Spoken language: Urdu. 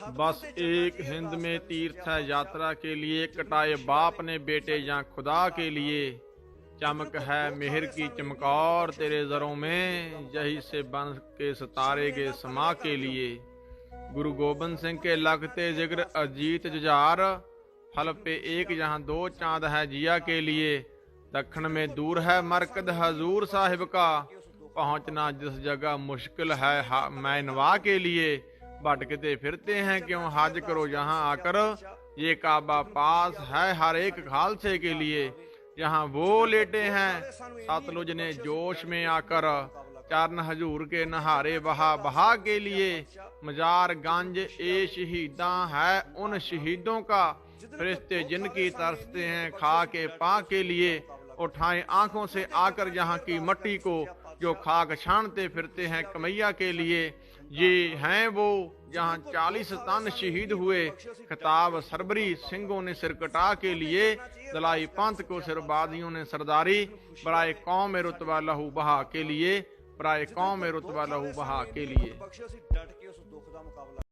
بس ایک ہند میں تیرتھا یاترا کے لیے کٹائے باپ نے بیٹے یا خدا کے لیے۔ چمک ہے مہر کی چمکور تیرے زروں میں جہی سے بن کے ستارے گے سما کے لیے۔ گرو گوبند سنگھ کے لگتے ذکر اجیت ججار۔ پھل پہ ایک جہاں دو چاند ہے جیا کے لیے۔ دکھن میں دور ہے مرکد حضور صاحب کا۔ پہنچنا جس جگہ مشکل ہے ہاں، مینوا کے لیے۔ بھٹکتے پھرتے ہیں کیوں حاج کرو یہاں آ کر یہ کعبہ پاس ہے ہر ایک خالصے کے لیے یہاں وہ لیٹے ہیں ساتلج نے جوش میں آ کر چارن حضور کے نہارے بہا بہا کے لیے مزار گنج اے شہیداں ہے ان شہیدوں کا فرشتے جن کی ترستے ہیں کھا کے پا کے لیے اٹھائیں آنکھوں سے آ کر یہاں کی مٹی کو جو خاک چھانتے پھرتے ہیں کمیہ کے لیے، یہ ہیں وہ جہاں چالیس تن شہید ہوئے۔ خطاب سربری سنگوں نے سرکٹا کے لیے، دلائی پانت کو سربادیوں نے سرداری۔ برائے قوم رتبہ لہو بہا کے لیے، برائے قوم رتبہ لہو بہا کے لیے۔